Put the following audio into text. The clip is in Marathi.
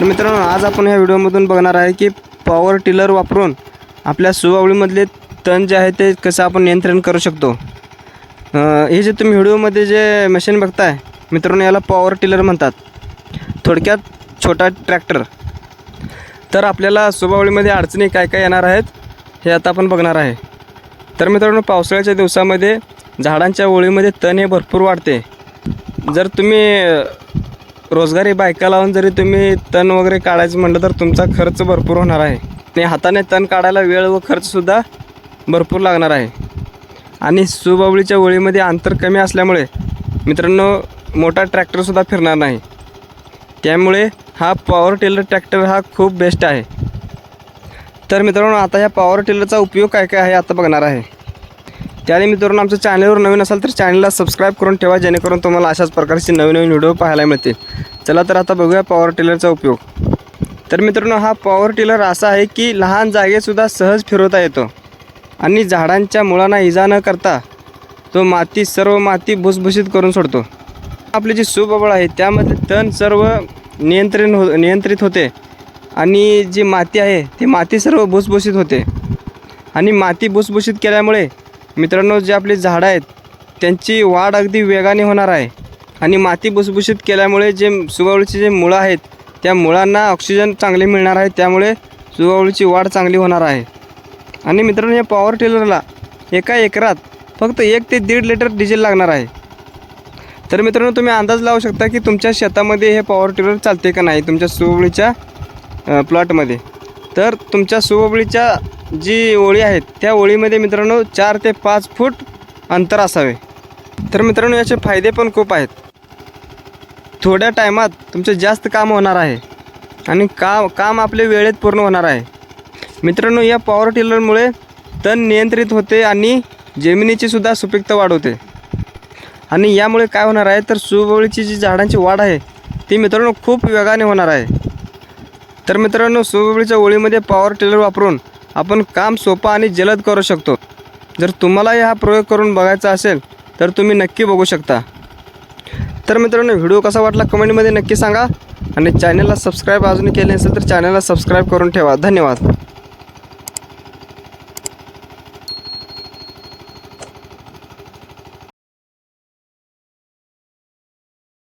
तर मित्रांनो आज आपण ह्या व्हिडिओमधून बघणार आहे की पॉवर टिलर वापरून आपल्या सुवावळीमधले तण जे आहे ते कसं आपण नियंत्रण करू शकतो. हे जे तुम्ही व्हिडिओमध्ये जे मशीन बघताय मित्रांनो याला पॉवर टिलर म्हणतात. थोडक्यात छोटा ट्रॅक्टर तर आपल्याला सुबावळीमध्ये अडचणी काय काय येणार आहेत हे आता आपण बघणार आहे. तर मित्रांनो पावसाळ्याच्या दिवसामध्ये झाडांच्या ओळीमध्ये तण हे भरपूर वाढते. जर तुम्ही रोजगारी बायका लावून जरी तुम्ही तण वगैरे काढायचं म्हटलं तर तुमचा खर्च भरपूर होणार आहे. आणि हाताने तण काढायला वेळ व खर्चसुद्धा भरपूर लागणार आहे. आणि सुबावळीच्या ओळीमध्ये अंतर कमी असल्यामुळे मित्रांनो मोठा ट्रॅक्टरसुद्धा फिरणार नाही. त्यामुळे हा पॉवर टिलर ट्रॅक्टर हा खूप बेस्ट आहे. तर मित्रांनो आता ह्या पॉवर टिलरचा उपयोग काय काय आहे आता बघणार आहे. त्याने मित्रांनो आमच्या चॅनलवर नवीन असाल तर चॅनलला सबस्क्राईब करून ठेवा जेणेकरून तुम्हाला अशाच प्रकारचे नवीन नवीन व्हिडिओ पाहायला मिळतील. चला तर आता बघूया पॉवर टिलरचा उपयोग. तर मित्रांनो हा पॉवर टिलर असा आहे की लहान जागेतसुद्धा सहज फिरवता येतो. आणि झाडांच्या मुळांना इजा न करता तो माती सर्व माती भुसभुशीत करून सोडतो. आपली जी सुबबळ आहे त्यामध्ये तण सर्व नियंत्रण हो नियंत्रित होते. आणि जी माती आहे ती माती सर्व भुसभुशीत होते. आणि माती भुसभुशीत केल्यामुळे मित्रांनो जे आपली झाडं आहेत त्यांची वाढ अगदी वेगाने होणार आहे. आणि माती भुसभुशीत केल्यामुळे जे सुबावळीचे जे मुळं आहेत त्या मुळांना ऑक्सिजन चांगले मिळणार आहे त्यामुळे सुबावळीची वाढ चांगली होणार आहे. आणि मित्रांनो या पॉवर टिलरला एका एकरात फक्त एक ते दीड लिटर डिझेल लागणार आहे. तर मित्रांनो तुम्ही अंदाज लावू शकता की तुमच्या शेतामध्ये हे पॉवर टिलर चालते का नाही तुमच्या सुवळीच्या प्लॉटमध्ये तर तुमच्या सुबोबळीच्या जी ओळी आहेत त्या ओळीमध्ये मित्रांनो चार ते पाच फूट अंतर असावे. तर मित्रांनो याचे फायदे पण खूप आहेत. थोड्या टायमात तुमचे जास्त काम होणार आहे आणि काम काम आपले वेळेत पूर्ण होणार आहे. मित्रांनो या पॉवर टिलरमुळे तण नियंत्रित होते आणि जमिनीची सुद्धा सुपीकता वाढवते आणि यामुळे काय होणार आहे तर सुबवळीची जी झाडांची वाढ आहे ती मित्रांनो खूप वेगाने होणार आहे. तर मित्रांनो सुबवळीच्या ओळीमध्ये पॉवर टिलर वापरून आपण काम सोपं आणि जलद करू शकतो. जर तुम्हालाही हा प्रयोग करून बघायचा असेल तर तुम्ही नक्की बघू शकता. तर मित्रांनो व्हिडिओ कसा वाटला कमेंटमध्ये नक्की सांगा आणि चॅनलला सबस्क्राईब अजूनही केले असेल तर चॅनलला सबस्क्राईब करून ठेवा. धन्यवाद.